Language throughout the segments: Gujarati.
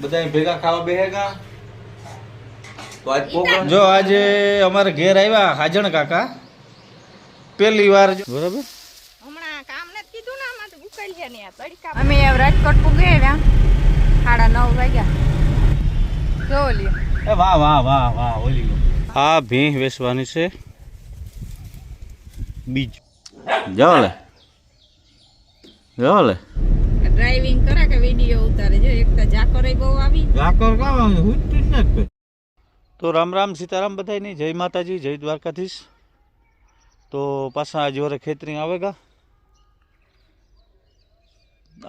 બધા ભેગા ખાવા બેહેગા. તો આજ પ્રોગ્રામ જો આજે અમારે ઘેર આવ્યા હાજણ કાકા. પહેલી વાર જો- બરાબર? હમણાં કામ નથી કીધું ને આમાં તો ઉકેલીએ ને આ તડકા. અમે રાજકોટ પૂગે આવ્યા સાડા નવ વાગ્યા. જો એ વાહ વાહ વાહ વાહ ઓલી આ ભેં વેસવાની છે. બીજ. જાઓ લે. જાઓ લે. ડ્રાઇવિંગ કરે કે વીડિયો ઉતારે? જો એક તો જાકોરે બહુ આવી. ઝાકર કામ હુંતી જ નથી તો રામ રામ સીતારામ બધાયની. જય માતાજી જય દ્વારકાધીશ. તો પાછા જોરે વરે ખેતરી આવેગા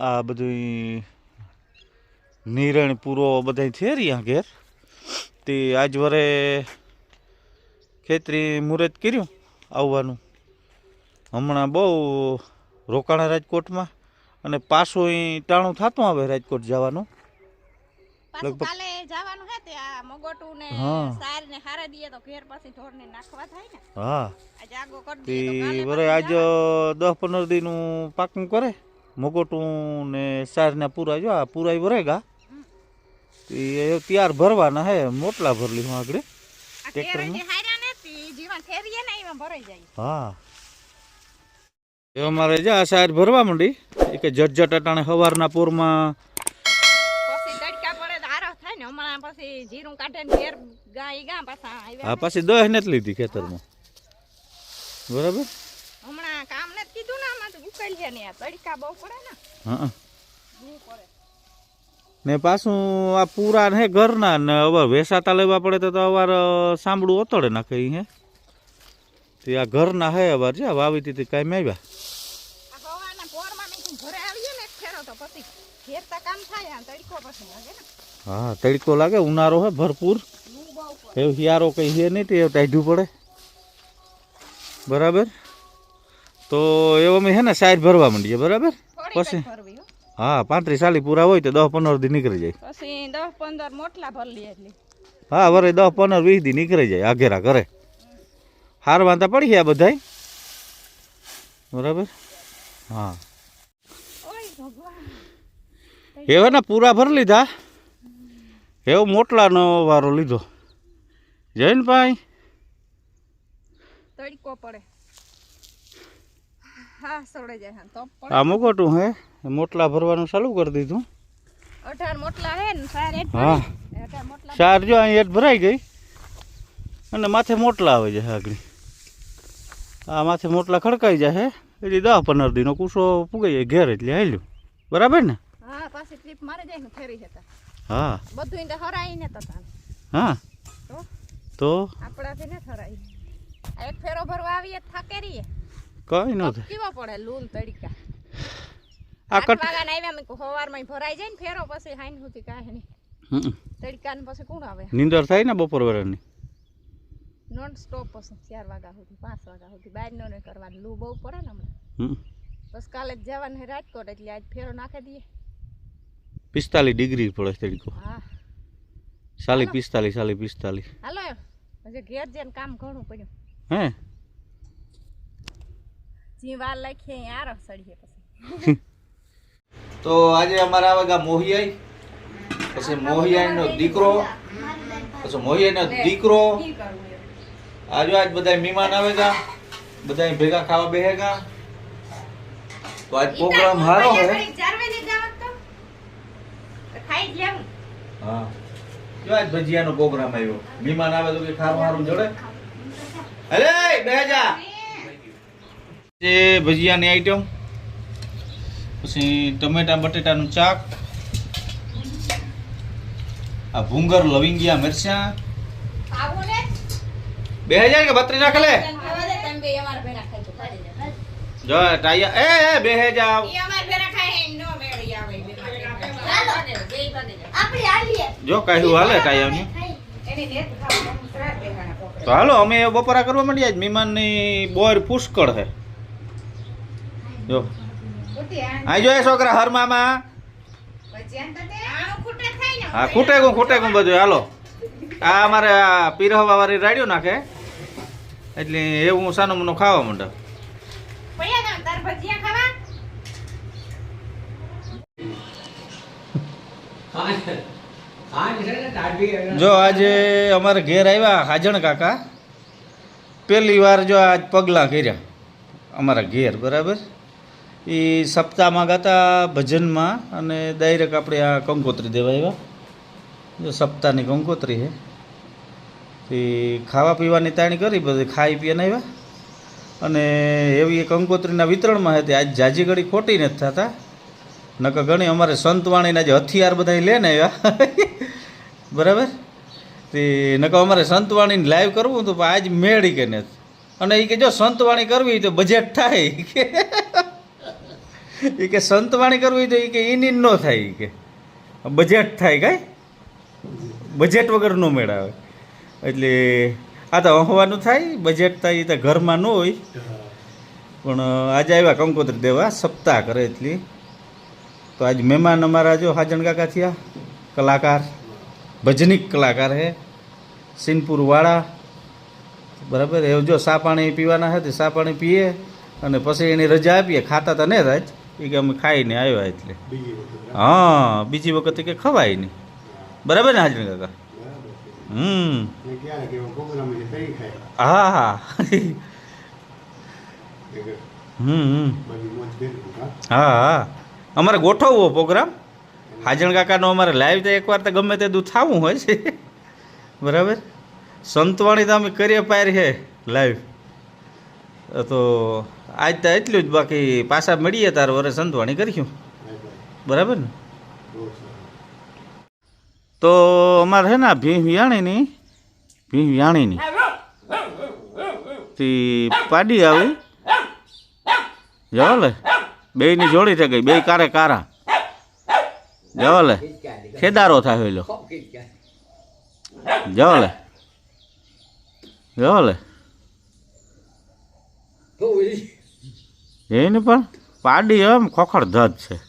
આ બધું નિરણ પૂરો બધાય છે રહ્યા ઘેર. તે આજ વરે ખેતરી મુહૂર્ત કર્યું આવવાનું. હમણાં બહુ રોકાણા રાજકોટમાં. અને પાછું અહીં ટાણું થતું આવે રાજકોટ જવાનું? લગભગ- કાલે જવાનું હે તે આ મગોટું ને હા. સાર ને હારા દીએ તો ઘેર પાછી ઢોર ને નાખવા થાય ને. હા. આજે આગો કરી તે તો કાલે આજ જવાનું. દસ પંદર દીનું પાકું કરે. મોગોટું ને સારના પૂરા જો આ પૂરા ભરેગા તે એ તૈયાર ભરવાના હે મોટલા ભરલી હું આગળ. ટ્રેક્ટર ઘેર હારા ને તે ફેરીએ ને એમાં ભરાઈ જાય. હા. એ અમારે જા સાઈડ ભરવા માંડી. એ કે જટજટ અટાણે સવારના પૂરમાં. ને હમણાં પછી દહ ને નથી લીધી ખેતરમાં. બરાબર? હમણાં કામ નથી કીધું ને આમાં તો ઉકેલીએ ને આ તડકા બહુ પડે ને. હા ને પાછું આ પૂરા હે ઘરના ને હવે વેસાતા લેવા પડે તો તો અવાર સાંભળું ઓતડે નાખે હે. તે આ ઘરના હે અવાર છે વાવી તી કાંઈ આવ્યા આ હવાના પોરમાં મેં કીધું ઘરે આવીએ ને એક ફેરો તો પછી ઘેર કામ થાય આ તડકો પછી લાગે ને. હા તડકો લાગે ઉનાળો હે ભરપૂર. એવું હિયારો કઈ હે નહીં તે ટાઢું પડે. બરાબર? તો એવો અમે હે ને સાઈડ ભરવા માંડીએ બરાબર? પછી? હો. પાંત્રીસ સાલી પૂરા હોય તો દસ પંદર દી નીકળી જાય. પછી દસ પંદર મોટલા ભર લઈએ એટલે. હા વરે દસ પંદર વીસ દી નીકળી જાય આઘેરા કરે હાર વાંધા પડી ગયા બધાય? બરાબર? હા. એવા ને પૂરા ભરી લીધા. એવો મોટલાનો વારો લીધો. જૈન ભાઈ. તડકો પડે. હા સડે જાય હા તો આ હે મોટલા ભરવાનું ચાલુ કરી દીધું. અઢાર મોટલા હે ને સાર હા. જો અહીં હેઠ ભરાઈ ગઈ. અને માથે મોટલા આવે છે આગળ. આ માથે મોટલા ખડકાઈ જાય એટલે દસ પંદર દીનો કૂસો પૂગાઈ જાય ઘેર એટલે હાલ્યું. બરાબર ને? હા પાછી ટ્રીપ મારે જાય ને ફેરી જતા હા. બધું એને હરાઈ ને તો તાન. હા. તો? તો? આપણાથી ને હરાઈ એક ફેરો ભરવા આવીએ થાકે રહીએ. કઈ ન થાય. કેવા પડે લૂન તડકા? આ કટ વાગ્યાના આવ્યા મેં સવારમાં ભરાઈ જાય ને ફેરો પછી હાઈન સુધી કાંઈ નહીં. તડકા ને પછી કોણ આવે? નીંદર થાય ને બપોર વેળાની નોન સ્ટોપ પછી ચાર વાગ્યા સુધી પાંચ વાગ્યા સુધી. બહાર નો કરવાનું. લૂ બહુ પડે ને હમણાં. હમ. બસ કાલે જ જવાનું રાજકોટ એટલે આજ ફેરો નાખી દઈએ. પિસ્તાલીસ ડિગ્રી પડે તરીકો હા. સાલી પિસ્તાલીસ સાલી પિસ્તાલીસ. હાલો. હજી ઘેર જઈને કામ ઘણું પડ્યું. હે? જી વાર લખીએ આરો સડીએ પછી. તો આજે અમારા આવેગા મોહિયાઈ પછી મોહિયાઈનો દીકરો પછી મોહિયાઈનો દીકરો. આજો આજ બધા મહેમાન આવેગા બધા ભેગા ખાવા બેહેગા તો આજ પ્રોગ્રામ સારો હે. ખાઈ જ લેવું હા. જો આજ ભજીયાનો પ્રોગ્રામ આવ્યો. મહેમાન આવે તો કે ખારું હારું જોડે. અરે બેજા. જે ભજીયાની આઈટમ પછી ટમેટા બટેટાનું ચાક આ ભૂંગર લવિંગિયા મરચાં. બે હજાર કે બત્રીસ નાખે લે. જો ટાઈયા એ એ બે જાવ ઈ અમારા ભેરા ખાય હે, નો મેળી આવે બે માથે. જો કાંઈ હાલે બેહાણા પોકળે. તો હાલો અમે બપોરા કરવા માંડ્યા જ મહેમાનની બોર પુષ્કળ હે જો. આ જો એ છોકરા હરમામાં. હા ખૂટે ગું ખૂટે ગું બધું. હાલો. આ અમારે આ પીરહવા વાળી રાડ્યો નાખે. એટલે એવું સાનું મનું ખાવા માંડે પૈયા જાવ, તાર ભજીયા ખાવા જો આજે અમારે ઘેર આવ્યા હાજણ કાકા. પહેલી વાર જો આજ પગલાં કર્યા અમારા ઘેર, બરાબર? એ સપ્તાહમાં ગાતા ભજનમાં અને ડાયરેક્ટ આપણે આ કંકોત્રી દેવા આવ્યા. જો સપ્તાહની કંકોત્રી છે. એ ખાવા પીવાની તાણી કરી, બધી ખાઈ પીને આવ્યા. અને એવી કંકોત્રીના વિતરણમાં હતી. આજ જાજી ઘડી ખોટી નથી થતા. નકર ઘણી અમારે સંતવાણીના જે હથિયાર બધા ને આવ્યા બરાબર? તે નકર અમારે સંતવાણીને લાઈવ કરવું તો આજ મેળી કે ને. અને એ કે જો સંતવાણી કરવી તો બજેટ થાય કે. એ કે સંતવાણી કરવી તો એ કે એની ન થાય કે. બજેટ થાય કાંઈ? બજેટ વગર ન મેળાવે. એટલે આ તો હોવાનું થાય બજેટ થાય એ તો ઘરમાં ન હોય. પણ આજે આવ્યા કંકોત્રી દેવા સપ્તાહ કરે એટલી. તો આજ મહેમાન અમારા જો હાજણ કાકા થયા. કલાકાર. ભજનિક કલાકાર હે. સિનપુરવાળા. બરાબર? એ જો સા પાણી પીવાના હતા સા પાણી પીએ અને પછી એની રજા આપીએ. ખાતા તો ને રાજ. એ કે અમે ખાઈને આવ્યા એટલે. હા, બીજી વખતે કે ખવાય નહીં. બરાબર ને હાજર કાકા? હમ. હા હા. હમ. હા હા. અમારે ગોઠવવો પ્રોગ્રામ હાજણ કાકાનો અમારે લાઈવ તો એકવાર તો ગમે તે દૂધ થવું હોય છે. બરાબર? સંતવાણી તો અમે કરીએ પાર છે લાઈવ તો આજ તો એટલું જ, બાકી પાછા મળીએ તાર વરે સંતવાણી કરીશું. બરાબર ને? તો અમારે છે ને ભીં વિયાણીની ભીં વિયાણીની. તે પાડી આવી. જવાલે બેયની જોડી થઈ ગઈ. બે કારે કારા. જવાલે. ખેદારો થાય લો. જવાલે. જવાલે. એને પણ? પાડી એમ ખોખડ ધજ છે.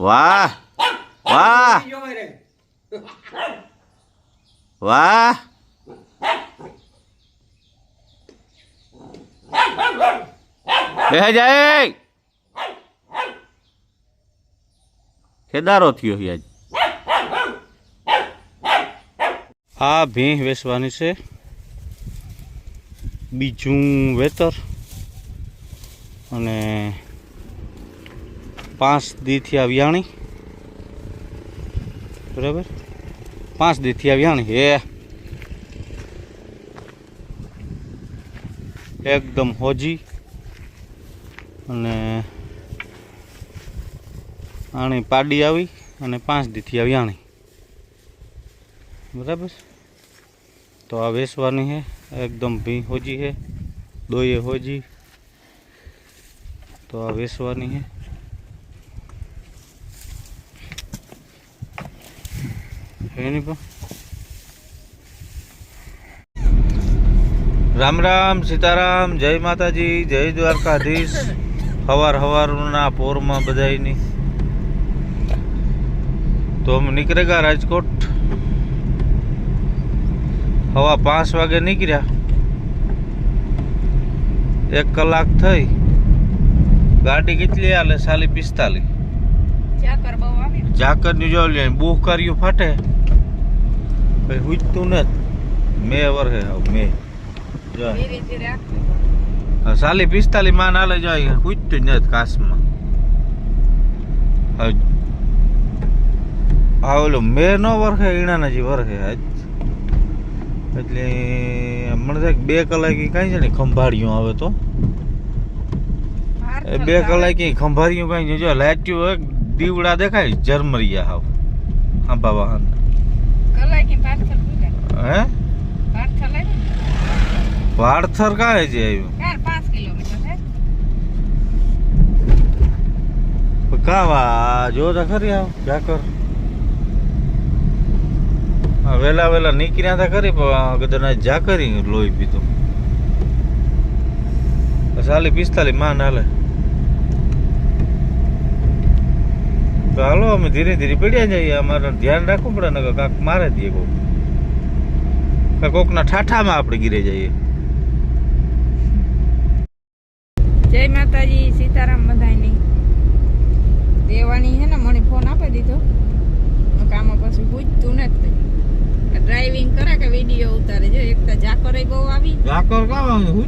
વાહ. વાહ. વાહ. બે જાય ખેદારો થયો છે આજ. આ ભીં વેચવાની છે. બીજું વેતર અને પાંચ દીથી આ વ્યાણી. બરાબર? પાંચ દીથી આ વ્યાણી એ એકદમ હોજી અને આણી પાડી આવી અને પાંચ દીથી આવી આણી. બરાબર? તો આ વેસવાની છે એકદમ ભી હોજી છે દોયે હોજી. તો આ વેસવાની છે એની પણ? રામ રામ સીતારામ જય માતાજી જય દ્વારકાધીશ. હવાર હવારના પોરમાં બધાની તો અમે નીકળેગા રાજકોટ. હવા પાંચ વાગે નીકળ્યા. એક કલાક થઈ. ગાડી કેટલી આલે? સાલી પિસ્તાલી ઝાકરની જો લે બુહ કર્યું ફાટે કઈ હુજતું નથી મે વરહે આવ મે. જો. સાલી પિસ્તાલી માન હાલે જાય હુજતું જ નથી કાશમાં હા. ઓલો મે નો વરખે ઈણાના જે વરખે આજ. એટલે મને થાય બે કલાકે કાંઈ છે ને ખંભાળિયું આવે તો. એ બે કલાક ખંભાળિયું કાંઈ જો લાટ્યું એક દીવડા દેખાય જરમરિયા હાવ. આંબા વાહન હે. લઈ. વાડથર કાંઈ છે આવ્યું કાવા જો તો ખરી આવ ઝાકર આ વેલા વેલા નીકળ્યા હતા પણ કદાચ ઝાકરી લોહી પીધું સાલી પિસ્તાલીસમાં હાલે તો હાલો અમે ધીરે ધીરે પડ્યા જઈએ અમારે ધ્યાન રાખવું પડે ને કાંક મારે દઈએ કોક કોકના ઠાઠામાં આપણે ગીરે જઈએ. જય માતાજી સીતારામ બધાની દેવાની હે ને મને ફોન આપી દીધો. કામો પછી પૂછતું નથી. ડ્રાઇવિંગ કરે કે વીડિયો ઉતારે? જો એક તો જાકર બહુ આવી. જાકર કામ આવી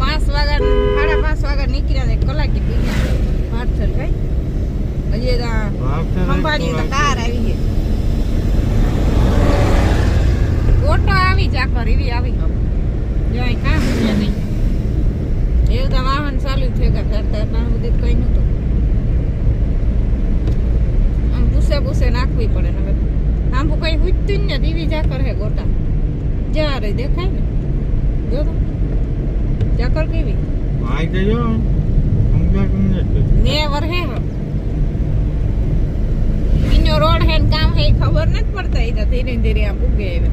પાંચ વાગ્યા સાડા પાંચ વાગ્યા નીકળ્યા એક કલાક પી ગયા ભાડસર કઈ હજી ખંભાળી તો કાર આવી છે ઓટો આવી ઝાકર એવી આવી. જો અહીં કામ છે નહીં. એવું તો વાહન ચાલુ થયું કે કરતા પણ સુધી કઈ નતું આમ પૂસે પૂસે નાખવી પડે ને આમ કઈ ઉઠતું ને દીવી જાકર હે ગોટા. જ્યારે દેખાય ને? જો તો. જાકર કેવી? આઈ તો જો સમજાતું નથી હે હો બીજો રોડ હે ને કામ હે ખબર નથી પડતા એ તો ધીરે ધીરે આમ આવે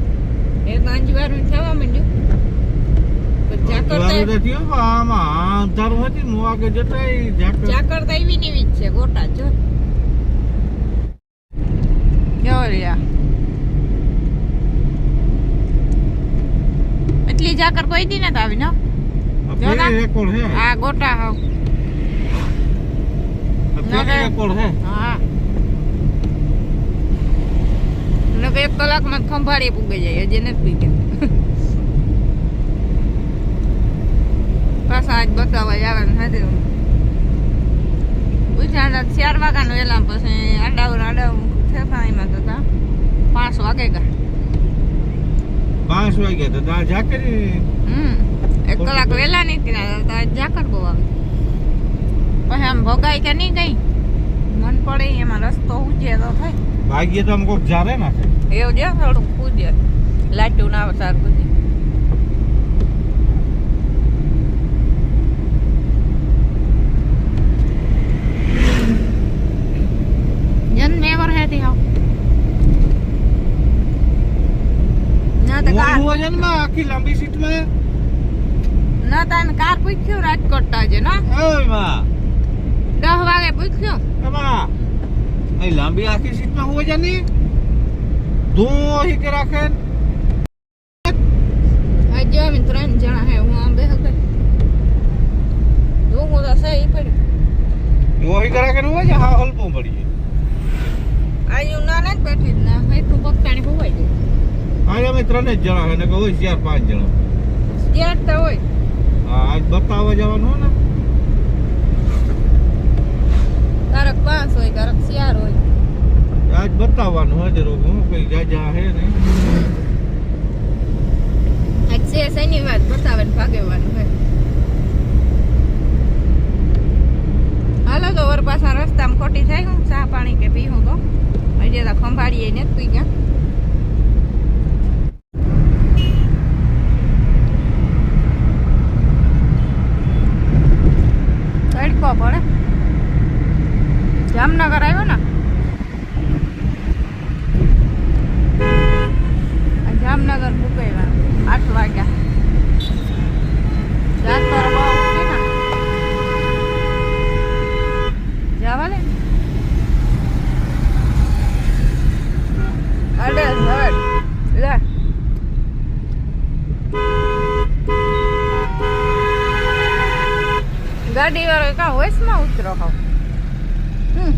એ તો અંજવારું થવા માંડ્યું. એટલી જાકર કોઈ દી નથી આવી ને? આ ગોટા હે. એક કલાકમાં માં ખંભાળી પૂગે જાય હજી નથી પી ગયા પાછા આજ બતાવવા જવાનું હતું. ઉજાણા ચાર વાગ્યાનો વેલા પછી આડાવું આડાવું થતા એમાં તો તા પાંચ વાગે ગયા પાંચ વાગ્યા તો ત્યાં ઝાકરી હમ એક કલાક વહેલા નીકળ્યા તો આજ જાકર બહુ આવી. પછી આમ ભગાઈ કે નહીં ગઈ મન પડે એમાં રસ્તો ઉજે તો થાય. ભાગ્ય તો આમ કોક જારે નાખે એવું જે થોડુંક કૂદે લાટ્યું ના સારું કૂદે જન નેવર હેતી હાવ ના તો કાર વજનમાં આખી લાંબી સીટમાં ના તાને કાર પૂછ્યું રાજકોટ આજે ના? ઓયમાં. વાગે પૂછ્યું. એમાં એ લાંબી આખી સીટમાં હું વજનની. દો હી કે રાખે આજે અમે ત્રણ જણા હે હું આમ બેહલ ગઈ જોઉં તો સહી પડી દો હી કે રાખે હા હલપો પડી આયુ ના ના બેઠી ના એટલું પગતાણી હોવાઈ ગયું આજ અમે ત્રણે જ જણા અને ને કે હોય ચાર પાંચ જણા. જ્યાં તો હોય. હા આજ બતાવવા જવાનું હે ને? તારક પાંચ હોય તારક ચાર હોય. આજ બતાવવાનું હોય જરૂર હું કઈ જાજા હે ને? આજ છે શનિવાર બતાવે ને ભાગેવાનું હોય. હાલો તો વર પાછા રસ્તામાં ખોટી થાય હું ચા પાણી કે પીવું તો. હજી તો ખંભાળીએ ને તું ગયા તડકો પડે. જામનગર આવ્યો ને? જામનગર મૂકાવ્યા આઠ વાગ્યા રાત તો બહુ ઉઠી ને જવા લે અડે હડ લે ગાડી વાળો કા ઉતરો હોવ હમ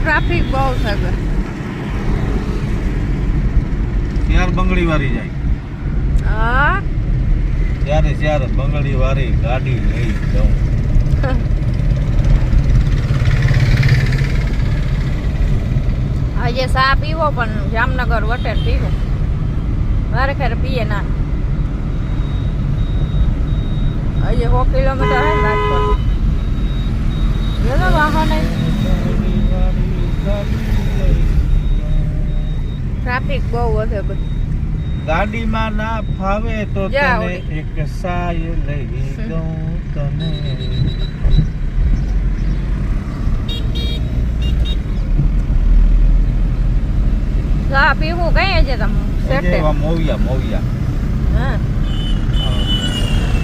ટ્રાફિક બહુ છે ગર. ચાર બંગડી વારી જાય. હા? ત્યારે ત્યારે બંગડી વારી ગાડી લઈ જાઉં આજે ચા પીવો પણ જામનગર વટેર પીવો. મારે ખેર પીએ ના. આજે સો કિલોમીટર હે રાજકોટ. વાહન ટ્રાફિક બહુ વધે બધું. ગાડીમાં ના ફાવે તો તને એક સાય લઈ દઉં તને. ચા પીવું કઈ છે તમે? મોવિયા મોવિયા. હા.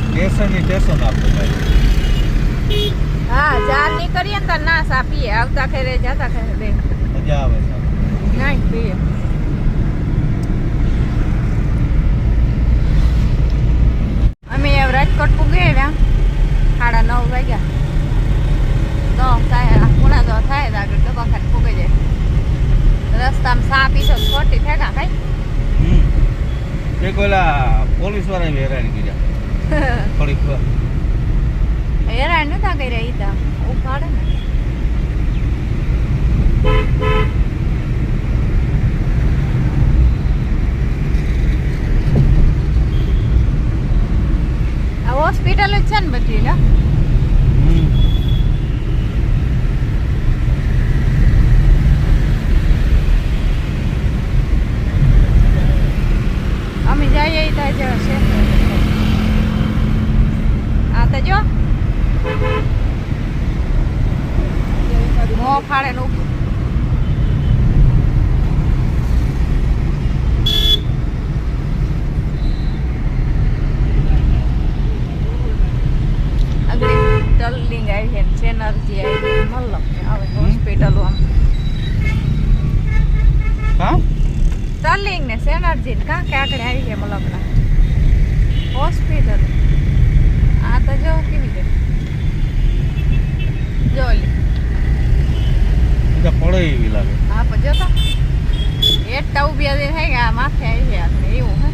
સ્ટેશનની સ્ટેશન આપણે ભાઈ. હા ચાર નીકળીએ ને તો ના સાપીએ આવતા ખેરે જતા ખેરે મજા આવે નહીં પીએ રાજકોટ પૂગે રહ્યા સાડા નવ વાગ્યા દસ થાય પૂણા દસ થાય તો આગળ દવાખાને પૂગે જાય રસ્તામાં સા પીધો તો ખોટી થયા ભાઈ હમ. એક ઓલા પોલીસવાળા હેરાન કર્યા. થોડીક. હેરાન નતા કર્યા ઈ તો. ઉપાડે ને આ હોસ્પિટલ જ છે ને બધી ને હમ. અમે જઈએ ઈ તો જો છે આ તો જો મોં ફાડે ને ઊભું. આગળ ટર્લિંગ આવી છે સેનર્જી આવી છે મતલબ કે હવે હોસ્પિટલો આમ હા? ટર્લિંગ ને સેનર્જી ને કાં? કે આગળ આવી છે મતલબ હોસ્પિટલ આ તો જો કેવી છે જો ઓલી બધા પડે એવી લાગે. હા પણ જો તો. એટલા ઊભી હતી થાય કે આ માથે આવી આપણે એવું હે?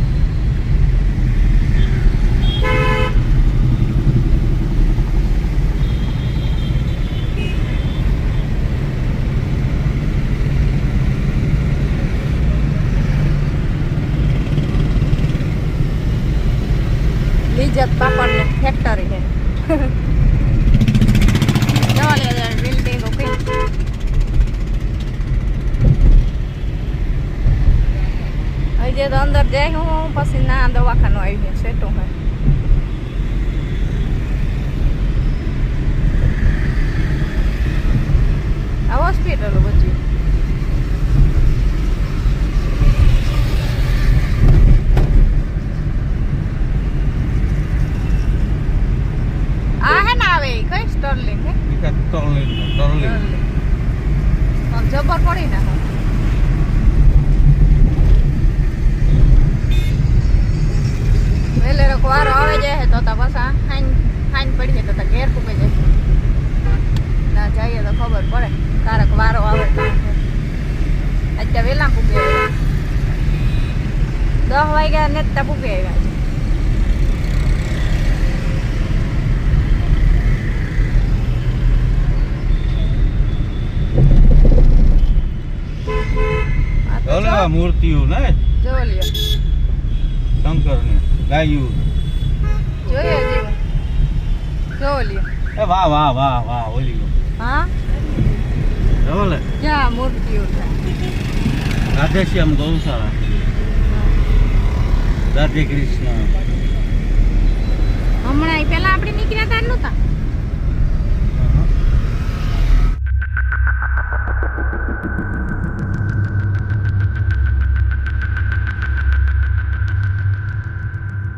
લિજ્જત પાપડની ફેક્ટરી છે. બિલ્ડિંગ હજી તો અંદર જાય હું પછી ના દવાખાનું આવી છે સેટું હોય આ હોસ્પિટલ બધી આ હે ને આવે કઈ સ્ટર્લિંગ હે એકાદ સ્ટર્લિંગ સ્ટર્લિંગ જબર પડી ના વેલે રકો વારો આવે જાય તો તો પાછા હાઈન હાઈન પડી જાય તો તા ઘેર કુપે જાય. ના જઈએ તો ખબર પડે કારક વારો આવે તો. અત્યારે વેલા કુપે દસ વાગ્યા ને ત્યાં પૂકે આવ્યા. જો, આ મૂર્તિઓ ને? જો લ્યો. શંકરની ગાયું. જોઈએ જેવું જો લ્યો. એ વાહ વાહ વાહ વાહ ઓલી હા? ઓલે ક્યાં મૂર્તિઓ રાધેશ્યામ ગૌશાળા. રાધે કૃષ્ણ. હમણાં પેલા આપણે નીકળ્યા હતા નહોતા?